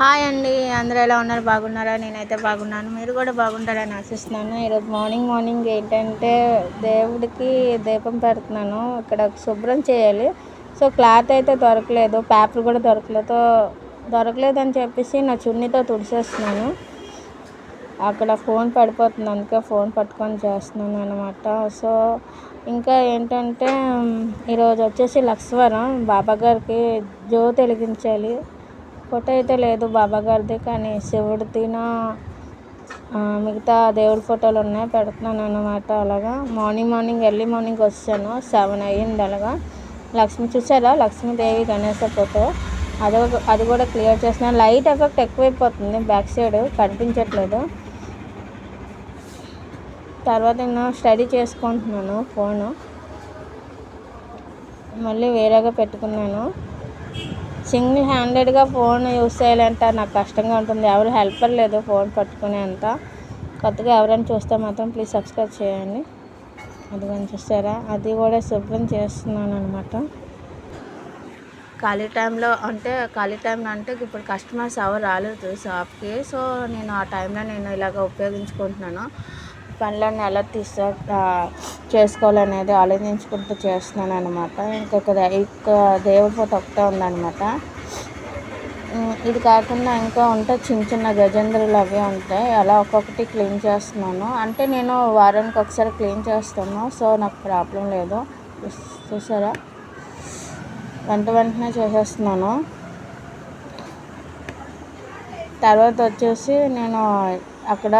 Hi అండి అందరూ ఎలా ఉన్నారు? బాగున్నారా? నేనైతే బాగున్నాను. మీరు కూడా బాగుంటారని ఆశిస్తున్నాను. ఈరోజు మార్నింగ్ మార్నింగ్ ఏంటంటే దేవుడికి దీపం పెడుతున్నాను. ఇక్కడ శుభ్రం చేయాలి. సో క్లాత్ అయితే దొరకలేదు పేపర్ కూడా దొరకలేదు. దొరకలేదని చెప్పేసి నా చున్నీతో తుడిచేస్తున్నాను అక్కడ ఫోన్ పడిపోతుంది అందుకే ఫోన్ పట్టుకొని చేస్తున్నాను అనమాట సో ఇంకా ఏంటంటే ఈరోజు వచ్చేసి లక్ష్వరం బాబా గారికి జ్యోతి వెలిగించాలి. ఫోటో అయితే లేదు బాబా గారిది కానీ శివుడిదిన మిగతా దేవుడి ఫోటోలు ఉన్నాయి పెడుతున్నాను అన్నమాట అలాగా. మార్నింగ్ మార్నింగ్ ఎర్లీ మార్నింగ్ వచ్చాను సెవెన్ అయ్యింది అలాగా. లక్ష్మి చూసారా? లక్ష్మీదేవి గణేశ ఫోటో. అది అది కూడా క్లియర్ చేస్తున్నాను. లైట్ ఎఫెక్ట్ ఎక్కువైపోతుంది బ్యాక్ సైడ్ కనిపించట్లేదు. తర్వాత నేను స్టడీ చేసుకుంటున్నాను ఫోను మళ్ళీ వేరేగా పెట్టుకున్నాను. సింగిల్ హ్యాండెడ్గా ఫోన్ యూస్ చేయాలంటే నాకు కష్టంగా ఉంటుంది. ఎవరు హెల్పర్ లేదు ఫోన్ పట్టుకునేంత కొత్తగా ఎవరైనా చూస్తే మాత్రం ప్లీజ్ సబ్స్క్రైబ్ చేయండి. అది కానీ చూస్తారా అది కూడా శుభ్రం చేస్తున్నాను అనమాట ఖాళీ టైంలో అంటే ఖాళీ టైంలో అంటే ఇప్పుడు కస్టమర్స్ ఎవరు రాలేదు. షాప్కి సో నేను ఆ టైంలో నేను ఇలాగ ఉపయోగించుకుంటున్నాను. పనులన్నీ ఎలా తీసా చేసుకోవాలనేది ఆలోచించుకుంటూ చేస్తున్నాను అనమాట ఇంకొక ఇక దేవుడి ఫోటో ఒకటే ఉందన్నమాట. ఇది కాకుండా ఇంకా ఉంటే చిన్న చిన్న గజేంద్రులు అవి ఉంటాయి. అలా ఒక్కొక్కటి క్లీన్ చేస్తున్నాను. అంటే నేను వారానికి ఒకసారి క్లీన్ చేస్తాను. సో నాకు ప్రాబ్లం లేదు. చూసారా? వెంట వెంటనే చేసేస్తున్నాను. తర్వాత వచ్చేసి నేను అక్కడ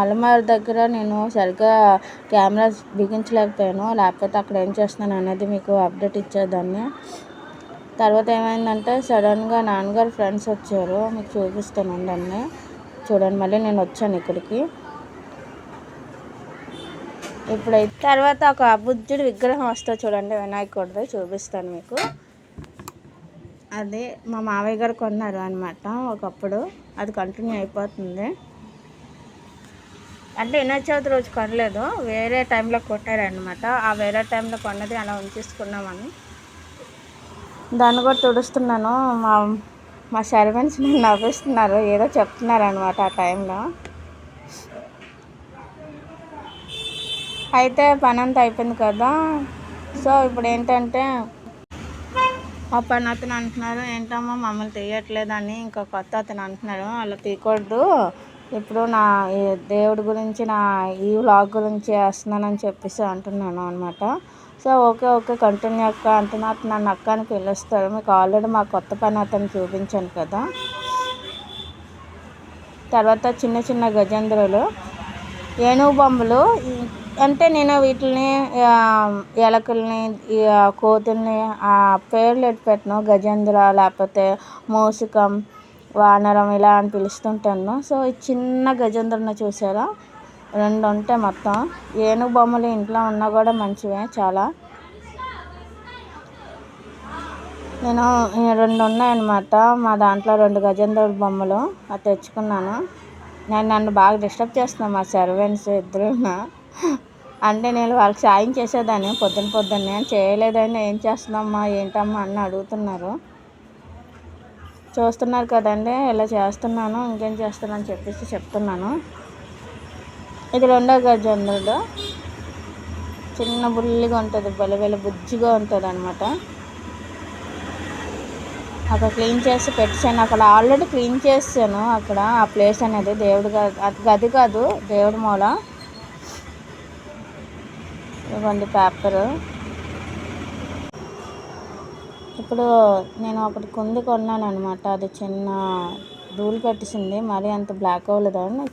అలమార్ దగ్గర నేను సరిగ్గా కెమెరా బిగించలేకపోయాను. లేకపోతే అక్కడ ఏం చేస్తున్నాను అనేది మీకు అప్డేట్ ఇచ్చేదాన్ని. తర్వాత ఏమైందంటే సడన్గా నాన్నగారు ఫ్రెండ్స్ వచ్చారు. మీకు చూపిస్తాను దాన్ని. చూడండి మళ్ళీ నేను వచ్చాను ఇక్కడికి. ఇప్పుడైతే తర్వాత ఒక బుద్ధుడి విగ్రహం వస్తుంది చూడండి వినాయకుడిది చూపిస్తాను మీకు. అది మా మావయ్య గారు కొన్నారు అనమాట ఒకప్పుడు. అది కంటిన్యూ అయిపోతుంది. అంటే వినాయక చవితి రోజు కొనలేదు. వేరే టైంలో కొట్టారనమాట ఆ వేరే టైంలో కొన్నది అలా ఉంచేసుకున్నామని. దాన్ని కూడా తుడుస్తున్నాను. మా మా సర్వెంట్స్ నన్ను నవ్విస్తున్నారు. ఏదో చెప్తున్నారు అనమాట ఆ టైంలో. అయితే పని అంతా అయిపోయింది కదా. సో ఇప్పుడు ఏంటంటే ఆ పని అతను అంటున్నారు. ఏంటమ్మా మమ్మల్ని తీయట్లేదని. ఇంకా కొత్త అతను అంటున్నారు. అలా తీయకూడదు. ఇప్పుడు నా దేవుడి గురించి నా ఈ వ్లాగ్ గురించి వేస్తున్నానని చెప్పేసి అంటున్నాను అనమాట సో ఓకే ఓకే కంటిన్యూ అక్క అంటున్నా నన్ను అక్క అని పిలుస్తారు. మీకు ఆల్రెడీ మా కొత్త పని అతను చూపించాను కదా. తర్వాత చిన్న చిన్న గజేంద్రులు ఏనుగు బొమ్మలు అంటే నేను వీటిని ఎలకల్ని కోతుల్ని పేర్లు ఎట్టి పెట్టను. గజేంద్ర లేకపోతే మూసికం వానరం ఇలా అని పిలుస్తుంటాను. సో ఈ చిన్న గజేంద్రను చూసారా రెండు ఉంటాయి మొత్తం. ఏనుగు బొమ్మలు ఇంట్లో ఉన్నా కూడా మంచివే చాలా. నేను రెండు ఉన్నాయన్నమాట. మా దాంట్లో రెండు గజేంద్రుడు బొమ్మలు అది తెచ్చుకున్నాను. నేను నన్ను బాగా డిస్టర్బ్ చేస్తున్నాను మా సర్వెంట్స్ ఇద్దరు. అంటే నేను వాళ్ళకి సాయం చేసేదాన్ని పొద్దున పొద్దున్నే. చేయలేదని ఏం చేస్తున్నామ్మా ఏంటమ్మా అని అడుగుతున్నారు. చూస్తున్నారు కదండి ఇలా చేస్తున్నాను ఇంకేం చేస్తున్నాను చెప్పేసి చెప్తున్నాను. ఇది రెండో గజందుడు చిన్న బుల్లిగా ఉంటుంది బెలబెల బుజ్జిగా ఉంటుంది అనమాట అక్కడ క్లీన్ చేసి పెట్టాను అక్కడ ఆల్రెడీ క్లీన్ చేసాను అక్కడ. ఆ ప్లేస్ అనేది దేవుడు గది కాదు దేవుడి మూల. ఇవ్వండి పేపరు. ఇప్పుడు నేను ఒకటి కుంది కొన్నాను అనమాట అది చిన్న ధూళి పెట్టేసింది మరీ అంత బ్లాక్ అవ్వలేదని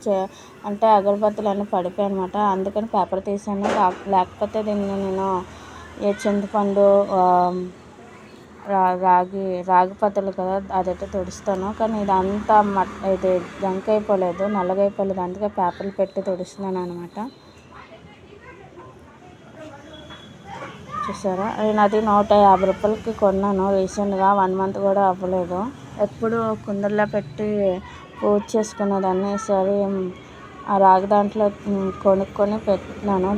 అంటే అగరబత్తులు అన్నీ పడిపోయాయి అనమాట అందుకని పేపర్ తీసాను. లేకపోతే దీన్ని నేను ఏ చింతపండు రాగి రాగి పత్రలు కదా అదైతే తుడుస్తాను. కానీ ఇదంతా మట్ ఇది జంక్ అయిపోలేదు నల్లగా అయిపోలేదు అందుకే పేపర్లు పెట్టి తుడుస్తున్నాను అనమాట చూసారా? నేను అది నూట యాభై రూపాయలకి కొన్నాను. రీసెంట్గా వన్ మంత్ కూడా అవ్వలేదు. ఎప్పుడు కుందర్లో పెట్టి పూజ చేసుకునేదాన్ని. సరే ఆ రాగి దాంట్లో కొనుక్కొని పెట్టినాను.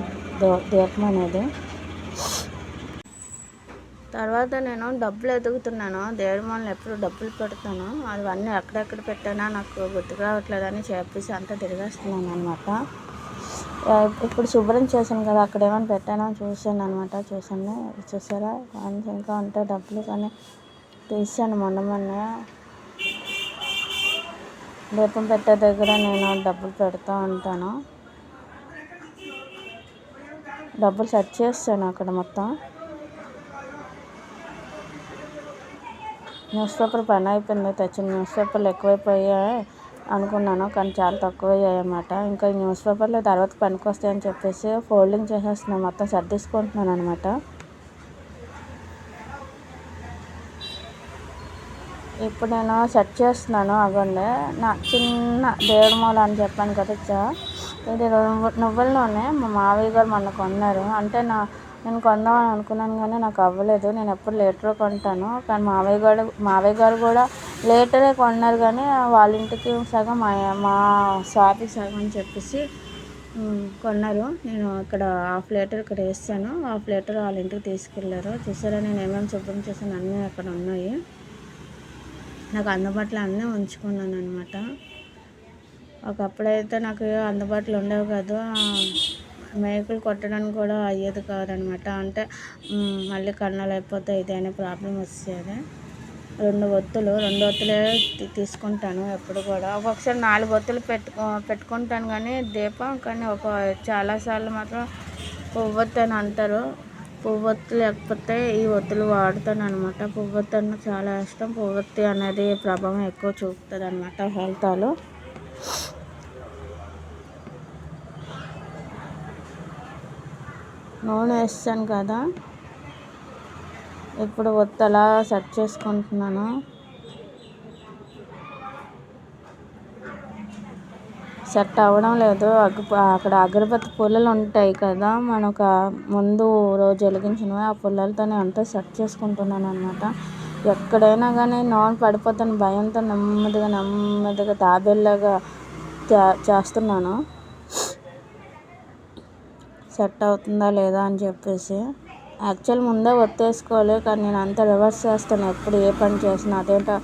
దీపం అనేది. తర్వాత నేను డబ్బులు ఎదుగుతున్నాను. దేవుడి మనల్ని ఎప్పుడు డబ్బులు పెడతాను. అవన్నీ ఎక్కడెక్కడ పెట్టానా నాకు గుర్తుకు రావట్లేదని చెప్పేసి అంతా తిరిగేస్తున్నాను అనమాట ఇప్పుడు శుభ్రం చేశాను కదా అక్కడ ఏమైనా పెట్టానా? చూసాను అనమాట చూశాను. చూసారా ఇంకా ఉంటే డబ్బులు కానీ తీసాను మొన్న మొన్న. దీపం పెట్టే దగ్గర నేను డబ్బులు పెడతా ఉంటాను. డబ్బులు సెట్ చేస్తాను అక్కడ మొత్తం. న్యూస్ పేపర్ పని అయిపోయింది తెచ్చిన న్యూస్ పేపర్లు ఎక్కువైపోయాయి. అనుకున్నాను కానీ చాలా తక్కువ అయ్యాయి అన్నమాట ఇంకా న్యూస్ పేపర్లు తర్వాత పనికి వస్తాయని చెప్పేసి ఫోల్డింగ్ చేసేస్తున్నాను మొత్తం సర్దిసుకుంటున్నాను అనమాట ఇప్పుడు నేను సెట్ చేస్తున్నాను అవ్వండి నా చిన్న దేవుడి మూల అని చెప్పాను కదా ఇది నువ్వుల నూనె మా మావయ్య గారు మొన్న కొన్నారు. అంటే నా నేను కొందామని అనుకున్నాను కానీ నాకు అవ్వలేదు. నేను ఎప్పుడు లేటరే కొంటాను. కానీ మావయ్య గారు మావయ్య గారు కూడా లేటరే కొన్నారు కానీ వాళ్ళ ఇంటికి సగం మా మా షాప్కి సగం అని చెప్పేసి కొన్నారు. నేను ఇక్కడ హాఫ్ లీటర్ ఇక్కడ వేసాను హాఫ్ లీటర్ వాళ్ళ ఇంటికి తీసుకెళ్ళారు చూసారా నేను ఏమేమి శుభ్రం చేశాను అన్నీ అక్కడ ఉన్నాయి. నాకు అందుబాటులో అన్నీ ఉంచుకున్నాను అనమాట ఒకప్పుడైతే నాకు అందుబాటులో ఉండేవి కాదు. మేకులు కొట్టడానికి కూడా అయ్యేది కాదనమాట. అంటే మళ్ళీ కన్నాలు అయిపోతే ఇదైనా ప్రాబ్లం వచ్చేది. రెండు ఒత్తులు రెండు ఒత్తులే తీసుకుంటాను ఎప్పుడు కూడా. ఒక్కొక్కసారి నాలుగు ఒత్తులు పెట్టుకో పెట్టుకుంటాను కానీ దీపం కానీ ఒక చాలాసార్లు మాత్రం పువ్వొత్తు అని అంటారు. పువ్వొత్తు లేకపోతే ఈ ఒత్తులు వాడుతాను అనమాట పువ్వొత్తు అన్న చాలా ఇష్టం. పువ్వొత్తి అనేది ప్రభావం ఎక్కువ చూపుతుంది అనమాట హెల్త్లో. నూనె వేస్తాను కదా. ఇప్పుడు ఒత్తలా సెట్ చేసుకుంటున్నాను. సెట్ అవ్వడం లేదు. అక్కడ అగరబత్తి పుల్లలు ఉంటాయి కదా. మనకు ముందు రోజు వెలిగించినవి ఆ పుల్లలతోనే అంతా సెట్ చేసుకుంటున్నాను అనమాట ఎక్కడైనా కానీ నూనె పడిపోతాను భయంతో నెమ్మదిగా నెమ్మదిగా తాబేల్లాగా చేస్తున్నాను. సెట్ అవుతుందా లేదా అని చెప్పేసి. యాక్చువల్ ముందే ఒత్తేసుకోవాలి కానీ నేను అంతా రివర్స్ చేస్తాను. ఎప్పుడు ఏ పని చేసినా అదేంటో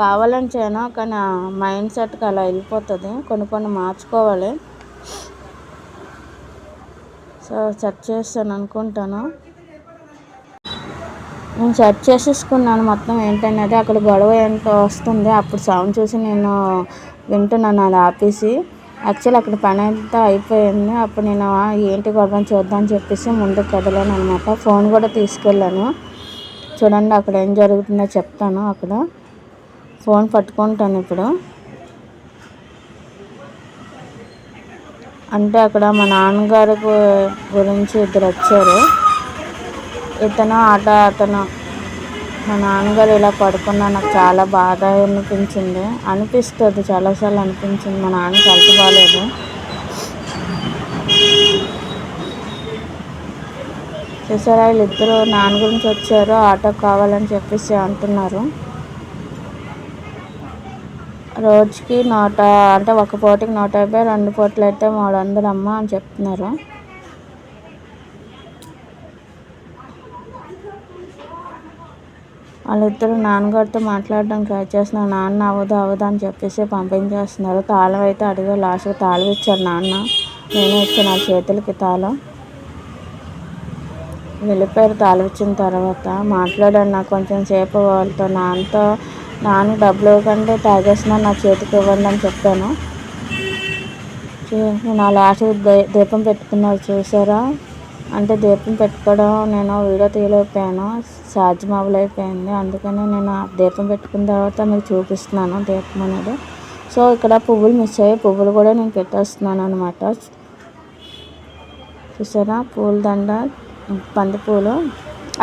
కావాలని చేయను కానీ మైండ్ సెట్కి అలా వెళ్ళిపోతుంది. కొన్ని కొన్ని మార్చుకోవాలి. సో సెట్ చేస్తాను అనుకుంటాను. నేను సెట్ చేసేసుకున్నాను మొత్తం ఏంటనేది అక్కడ గొడవ ఏంటో వస్తుంది. అప్పుడు సౌండ్ చూసి నేను వింటున్నాను అది ఆపేసి. యాక్చువల్ అక్కడ పని అంతా అయిపోయింది. అప్పుడు నేను ఏంటి గొడవ? చూద్దాం అని చెప్పేసి ముందుకు కదలాను అనమాట ఫోన్ కూడా తీసుకెళ్ళాను. చూడండి అక్కడ ఏం జరుగుతుందో చెప్తాను అక్కడ. ఫోన్ పట్టుకుంటాను ఇప్పుడు. అంటే అక్కడ మా నాన్నగారి గురించి ఇద్దరు వచ్చారు. ఇతను ఆట అతను మా నాన్నగారు ఇలా పడుకున్నా నాకు చాలా బాధ అనిపించింది. అనిపిస్తుంది చాలాసార్లు అనిపించింది. మా నాన్నకి హెల్త్ బాగాలేదు చూసారా వీళ్ళిద్దరు నాన్న గురించి వచ్చారు ఆటో కావాలని చెప్పేసి అంటున్నారు. రోజుకి నూట అంటే ఒక పూటకి నూట యాభై రెండు పూటలు అయితే మూడు వందలు అమ్మ అని చెప్తున్నారు. వాళ్ళిద్దరు నాన్నగారితో మాట్లాడడానికి ట్రై చేస్తున్నారు. నాన్న అవ్వదు అవ్వదు అని చెప్పేసి పంపించేస్తున్నారు. తాళం అయితే అడిగా లాస్ట్గా తాళం ఇచ్చారు నాన్న. నేనే ఇచ్చాను. నా చేతులకి తాళం. వెళ్ళిపోయారు తాళం ఇచ్చిన తర్వాత. మాట్లాడాను నాకు కొంచెం సేపు వాళ్ళతో. నాన్నతో నాన్న డబ్బులు ఇవ్వకంటే తాగేసిన నా చేతికి ఇవ్వండి అని చెప్పాను. నా లాస్ట్ దీపం పెట్టుకున్నారు. చూసారా? అంటే దీపం పెట్టుకోవడం నేను వీడియో తీయలేకపోయాను. సాధ్యం అయిపోయింది. అందుకని నేను ఆ దీపం పెట్టుకున్న తర్వాత మీకు చూపిస్తున్నాను దీపం అనేది. సో ఇక్కడ పువ్వులు మిస్ అయ్యాయి. పువ్వులు కూడా నేను పెట్టేస్తున్నాను అనమాట చూసారా? పూల దండ బంతిపూలు.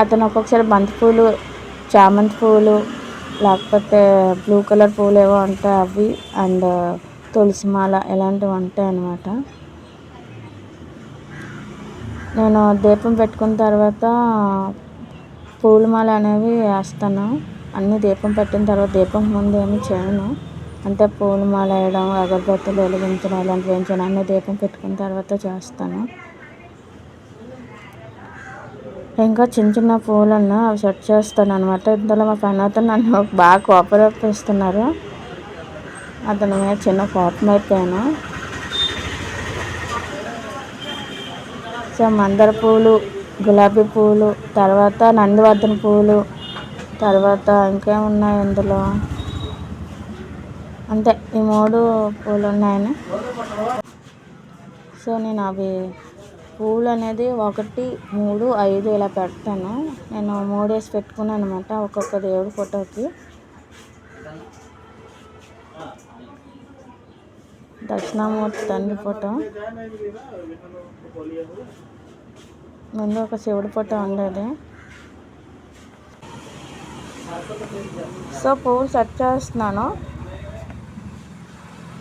అతను ఒక్కొక్కసారి బంతిపూలు చామంతి పూలు లేకపోతే బ్లూ కలర్ పూలు ఏవో ఉంటాయి అవి అండ్ తులసి మాల ఇలాంటివి ఉంటాయి అన్నమాట నేను దీపం పెట్టుకున్న తర్వాత పూలమాల అనేవి వేస్తాను. అన్ని దీపం పెట్టిన తర్వాత దీపం ముందు ఏమి చేయను. అంటే పూలమాల వేయడం అగరబత్తులు వెలిగించడం ఇలాంటివి ఏం చేయను. అన్ని దీపం పెట్టుకున్న తర్వాత చేస్తాను. ఇంకా చిన్న చిన్న పూలను అవి సెట్ చేస్తాను అనమాట ఇందులో మా పని అతను నన్ను బాగా కోపరేపిస్తున్నారు. అతని మీద చిన్న కోపం అయిపోయాను. సో మందార పూలు గులాబీ పూలు తర్వాత నందివర్ధన పూలు తర్వాత ఇంకేమున్నాయి ఇందులో? అంతే ఈ మూడు పూలు ఉన్నాయని సో నేను అవి పూలు అనేది ఒకటి మూడు ఐదు ఇలా పెడతాను. నేను మూడు వేసి పెట్టుకున్నాను అనమాట ఒక్కొక్క దేవుడి ఫోటోకి. దక్షిణామూర్తి తండ్రి ఫోటో. ముందు ఒక శివుడి పొట్ట ఉండేది సో పువ్వులు సెట్ చేస్తున్నాను.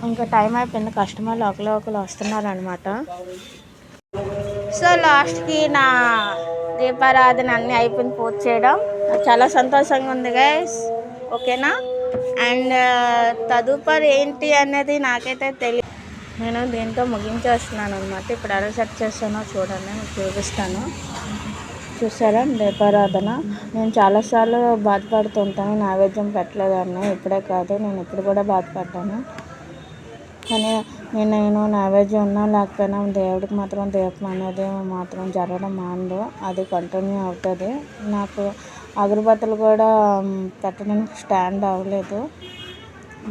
ఇంకా టైం అయిపోయింది. కస్టమర్లు ఒకరు ఒకరు వస్తున్నారు అనమాట సో లాస్ట్కి నా దీపారాధన అన్నీ అయిపోయింది పూర్తి చేయడం. చాలా సంతోషంగా ఉంది గైస్ ఓకేనా? అండ్ తదుపరి ఏంటి అనేది నాకైతే తెలియదు నేను దీంతో ముగించేస్తున్నాను అనమాట ఇప్పుడు ఎలా సెట్ చేస్తానో చూడండి మీకు చూపిస్తాను. చూసారా? దీపారాధన. నేను చాలాసార్లు బాధపడుతుంటాను నైవేద్యం పెట్టలేదని. ఇప్పుడే కాదు నేను ఇప్పుడు కూడా బాధపడ్డాను. కానీ నేను నేను నైవేద్యం ఉన్నా లేకపోయినా దేవుడికి మాత్రం దీపం అనేది మాత్రం జరగడం మానదు. అది కంటిన్యూ అవుతుంది. నాకు అగరబత్తులు కూడా పెట్టడానికి స్టాండ్ అవ్వలేదు.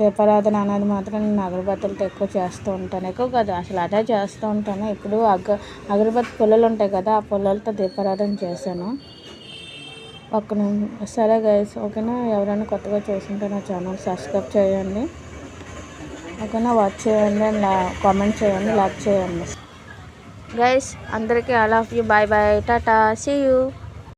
దీపారాధన అనేది మాత్రం నేను అగరబత్తులతో ఎక్కువ చేస్తూ ఉంటాను. ఎక్కువ కాదు అసలు అదే చేస్తూ ఉంటాను. ఇప్పుడు అగ అగరబత్తి పుల్లలు ఉంటాయి కదా ఆ పుల్లలతో దీపారాధన చేశాను. ఒక్క సరే గైస్ ఓకేనా? ఎవరైనా కొత్తగా చూసుంటే నా ఛానల్ సబ్స్క్రైబ్ చేయండి. ఓకేనా? వాచ్ చేయండి అండ్ కామెంట్ చేయండి లైక్ చేయండి. గైస్ అందరికీ all of you bye bye tata see you